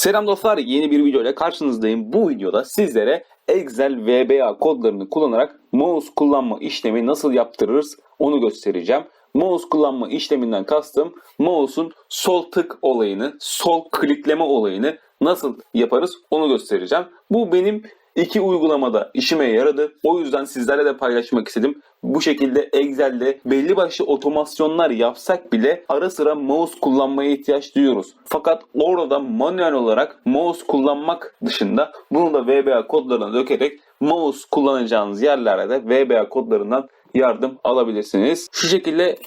Selam dostlar yeni bir video ile karşınızdayım. Bu videoda sizlere Excel VBA kodlarını kullanarak mouse kullanma işlemi nasıl yaptırırız onu göstereceğim. Mouse kullanma işleminden kastım mouse'un sol tık olayını, sol klikleme olayını nasıl yaparız onu göstereceğim. Bu benim iki uygulamada işime yaradı. O yüzden sizlerle de paylaşmak istedim. Bu şekilde Excel'de belli başlı otomasyonlar yapsak bile ara sıra mouse kullanmaya ihtiyaç duyuyoruz. Fakat orada manuel olarak mouse kullanmak dışında bunu da VBA kodlarına dökerek mouse kullanacağınız yerlerde de VBA kodlarından yardım alabilirsiniz. Şu şekilde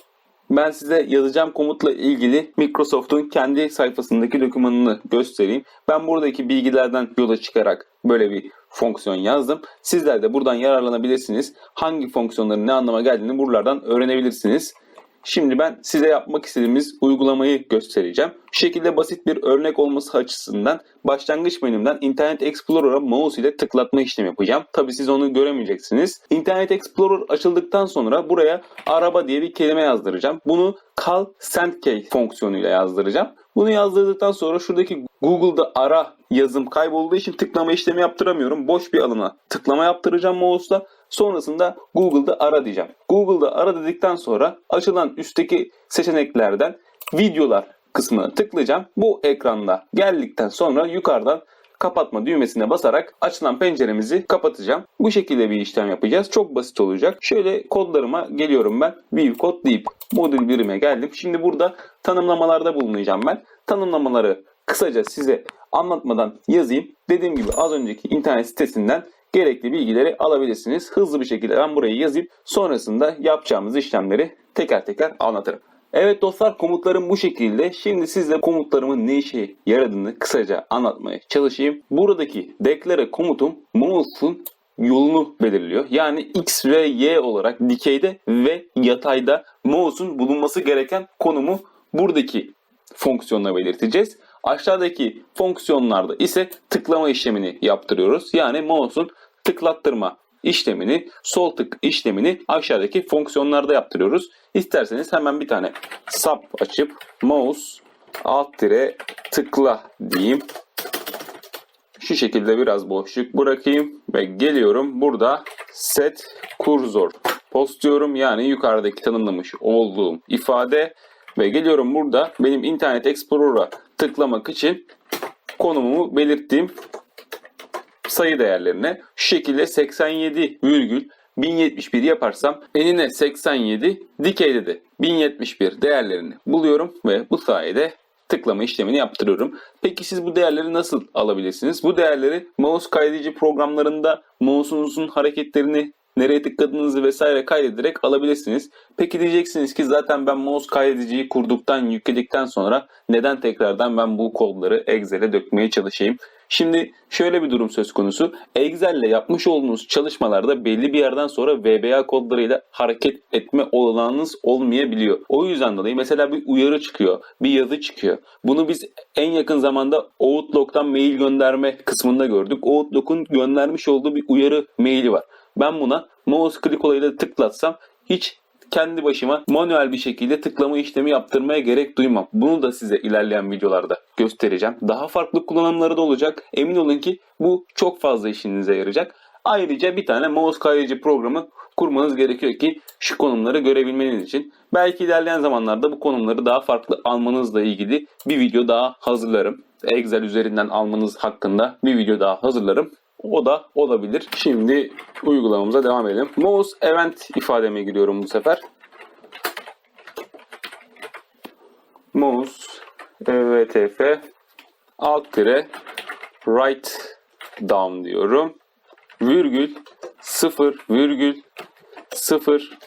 ben size yazacağım komutla ilgili Microsoft'un kendi sayfasındaki dokümanını göstereyim. Ben buradaki bilgilerden yola çıkarak böyle bir fonksiyon yazdım. Sizler de buradan yararlanabilirsiniz. Hangi fonksiyonların ne anlama geldiğini buralardan öğrenebilirsiniz. Şimdi ben size yapmak istediğimiz uygulamayı göstereceğim. Şu şekilde basit bir örnek olması açısından başlangıç menümden Internet Explorer'a mouse ile tıklatma işlemi yapacağım. Tabi siz onu göremeyeceksiniz. Internet Explorer açıldıktan sonra buraya araba diye bir kelime yazdıracağım. Bunu call sendkey fonksiyonuyla yazdıracağım. Bunu yazdırdıktan sonra şuradaki Google'da ara yazım kaybolduğu için tıklama işlemi yaptıramıyorum. Boş bir alana tıklama yaptıracağım mouse'la. Sonrasında Google'da ara diyeceğim. Google'da ara dedikten sonra açılan üstteki seçeneklerden videolar kısmına tıklayacağım. Bu ekranda geldikten sonra yukarıdan kapatma düğmesine basarak açılan penceremizi kapatacağım. Bu şekilde bir işlem yapacağız. Çok basit olacak. Şöyle kodlarıma geliyorum ben. View kod deyip modül birime geldim. Şimdi burada tanımlamalarda bulunacağım ben. Tanımlamaları kısaca size anlatmadan yazayım. Dediğim gibi az önceki internet sitesinden gerekli bilgileri alabilirsiniz. Hızlı bir şekilde ben burayı yazayım. Sonrasında yapacağımız işlemleri teker teker anlatırım. Evet dostlar komutlarım bu şekilde. Şimdi sizle komutlarımın ne işe yaradığını kısaca anlatmaya çalışayım. Buradaki declare komutum mouse'un yolunu belirliyor. Yani X ve Y olarak dikeyde ve yatayda mouse'un bulunması gereken konumu buradaki fonksiyonla belirteceğiz. Aşağıdaki fonksiyonlarda ise tıklama işlemini yaptırıyoruz. Yani mouse'un tıklattırma işlemini, sol tık işlemini aşağıdaki fonksiyonlarda yaptırıyoruz. İsterseniz hemen bir tane sub açıp mouse alt dire tıkla diyeyim. Şu şekilde biraz boşluk bırakayım ve geliyorum. Burada set cursor post diyorum. Yani yukarıdaki tanımlamış olduğum ifade ve geliyorum burada benim Internet Explorer'a tıklamak için konumumu belirttiğim sayı değerlerine şu şekilde 87 virgül 1071 yaparsam enine 87 dikeyde de 1071 değerlerini buluyorum ve bu sayede tıklama işlemini yaptırıyorum. Peki siz bu değerleri nasıl alabilirsiniz? Bu değerleri mouse kaydedici programlarında mouse'unuzun hareketlerini nereye tıkladığınızı vesaire kaydederek alabilirsiniz. Peki diyeceksiniz ki zaten ben mouse kaydediciyi kurduktan, yükledikten sonra neden tekrardan ben bu kodları Excel'e dökmeye çalışayım? Şimdi şöyle bir durum söz konusu. Excel ile yapmış olduğunuz çalışmalarda belli bir yerden sonra VBA kodlarıyla hareket etme olanağınız olmayabiliyor. O yüzden dolayı mesela bir uyarı çıkıyor, bir yazı çıkıyor. Bunu biz en yakın zamanda Outlook'tan mail gönderme kısmında gördük. Outlook'un göndermiş olduğu bir uyarı maili var. Ben buna mouse click olayıyla tıklatsam hiç kendi başıma manuel bir şekilde tıklama işlemi yaptırmaya gerek duymam. Bunu da size ilerleyen videolarda göstereceğim. Daha farklı kullanımları da olacak. Emin olun ki bu çok fazla işinize yarayacak. Ayrıca bir tane mouse kaydedici programı kurmanız gerekiyor ki şu konumları görebilmeniz için. Belki ilerleyen zamanlarda bu konumları daha farklı almanızla ilgili bir video daha hazırlarım. Excel üzerinden almanız hakkında bir video daha hazırlarım. O da olabilir. Şimdi uygulamamıza devam edelim. Mouse event ifademe giriyorum bu sefer. Mouse evtf alt tire write down diyorum. Virgül 0 virgül 0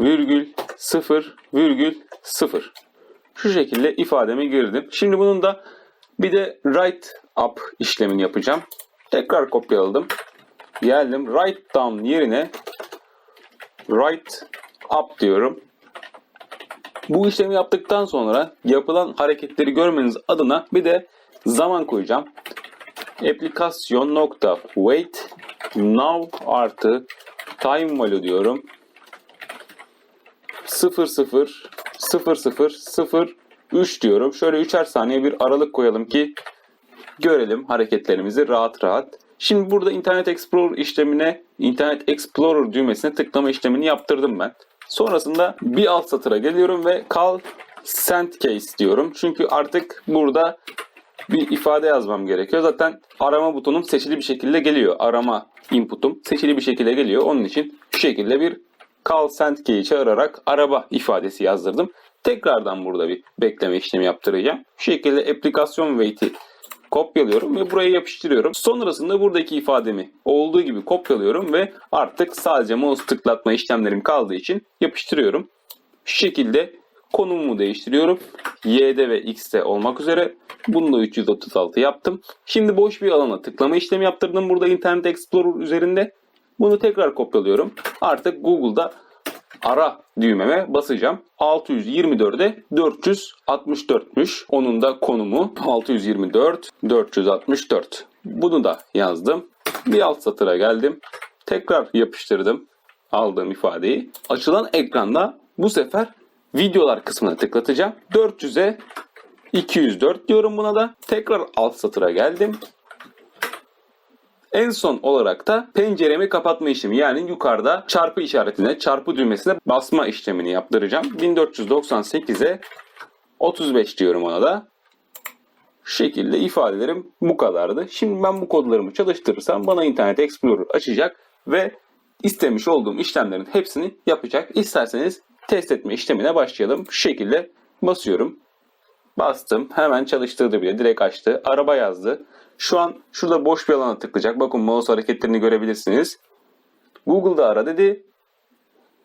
virgül 0 virgül 0. Şu şekilde ifademi girdim. Şimdi bunun da bir de write up işlemini yapacağım. Tekrar kopyaladım. Geldim. Write down yerine write up diyorum. Bu işlemi yaptıktan sonra yapılan hareketleri görmeniz adına bir de zaman koyacağım. Aplikasyon nokta wait now artı time value diyorum. 00 00 0 3 diyorum. Şöyle 3'er saniye bir aralık koyalım ki görelim hareketlerimizi rahat rahat. Şimdi burada Internet Explorer işlemine, Internet Explorer düğmesine tıklama işlemini yaptırdım ben. Sonrasında bir alt satıra geliyorum ve call send case diyorum. Çünkü artık burada bir ifade yazmam gerekiyor. Zaten arama butonum seçili bir şekilde geliyor. Arama input'um seçili bir şekilde geliyor. Onun için şu şekilde bir call send key'i çağırarak araba ifadesi yazdırdım. Tekrardan burada bir bekleme işlemi yaptıracağım. Şu şekilde aplikasyon wait'i kopyalıyorum ve buraya yapıştırıyorum. Sonrasında buradaki ifademi olduğu gibi kopyalıyorum ve artık sadece mouse tıklatma işlemlerim kaldığı için yapıştırıyorum. Şu şekilde konumumu değiştiriyorum. Y'de ve X'te olmak üzere. Bunu da 336 yaptım. Şimdi boş bir alana tıklama işlemi yaptırdım burada Internet Explorer üzerinde. Bunu tekrar kopyalıyorum. Artık Google'da ara düğmeme basacağım. 624'e 464'müş. Onun da konumu 624 464. Bunu da yazdım. Bir alt satıra geldim. Tekrar yapıştırdım aldığım ifadeyi. Açılan ekranda bu sefer videolar kısmına tıklatacağım. 400'e 204 diyorum buna da. Tekrar alt satıra geldim. En son olarak da penceremi kapatma işlemi yani yukarıda çarpı işaretine, çarpı düğmesine basma işlemini yaptıracağım. 1498'e 35 diyorum ona da. Şu şekilde ifadelerim bu kadardı. Şimdi ben bu kodlarımı çalıştırırsam bana Internet Explorer açacak ve istemiş olduğum işlemlerin hepsini yapacak. İsterseniz test etme işlemine başlayalım. Şu şekilde basıyorum. Bastım. Hemen çalıştırdı bile. Direkt açtı. Araba yazdı. Şu an şurada boş bir alana tıklayacak. Bakın mouse hareketlerini görebilirsiniz. Google'da ara dedi.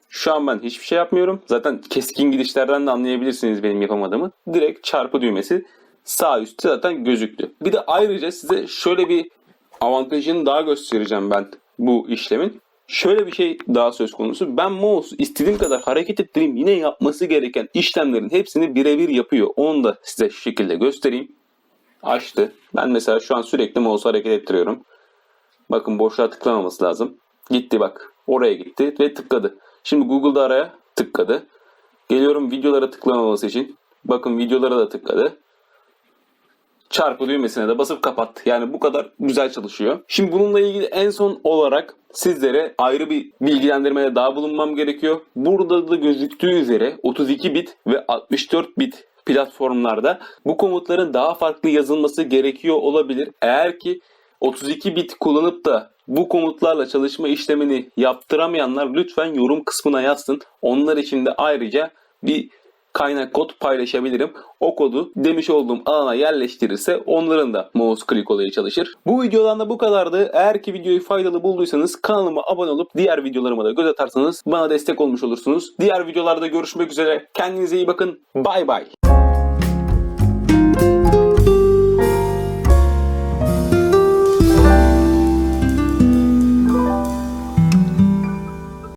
Şu an ben hiçbir şey yapmıyorum. Zaten keskin gidişlerden de anlayabilirsiniz benim yapamadığımı. Direkt çarpı düğmesi sağ üstte zaten gözüktü. Bir de ayrıca size şöyle bir avantajını daha göstereceğim ben bu işlemin. Şöyle bir şey daha söz konusu. Ben mouse istediğim kadar hareket ettireyim yine yapması gereken işlemlerin hepsini birebir yapıyor. Onu da size şu şekilde göstereyim. Açtı. Ben mesela şu an sürekli mouse hareket ettiriyorum. Bakın boşluğa tıklamaması lazım. Gitti bak. Oraya gitti ve tıkladı. Şimdi Google'da araya tıkladı. Geliyorum videolara tıklamaması için. Bakın videolara da tıkladı çarpı düğmesine de basıp kapat. Yani bu kadar güzel çalışıyor. Şimdi bununla ilgili en son olarak sizlere ayrı bir bilgilendirmede daha bulunmam gerekiyor. Burada da gözüktüğü üzere 32 bit ve 64 bit platformlarda bu komutların daha farklı yazılması gerekiyor olabilir. Eğer ki 32 bit kullanıp da bu komutlarla çalışma işlemini yaptıramayanlar lütfen yorum kısmına yazsın. Onlar için de ayrıca bir kaynak kod paylaşabilirim. O kodu demiş olduğum alana yerleştirirse onların da mouse click olayı çalışır. Bu videodan da bu kadardı. Eğer ki videoyu faydalı bulduysanız kanalıma abone olup diğer videolarıma da göz atarsanız bana destek olmuş olursunuz. Diğer videolarda görüşmek üzere. Kendinize iyi bakın. Bay bay.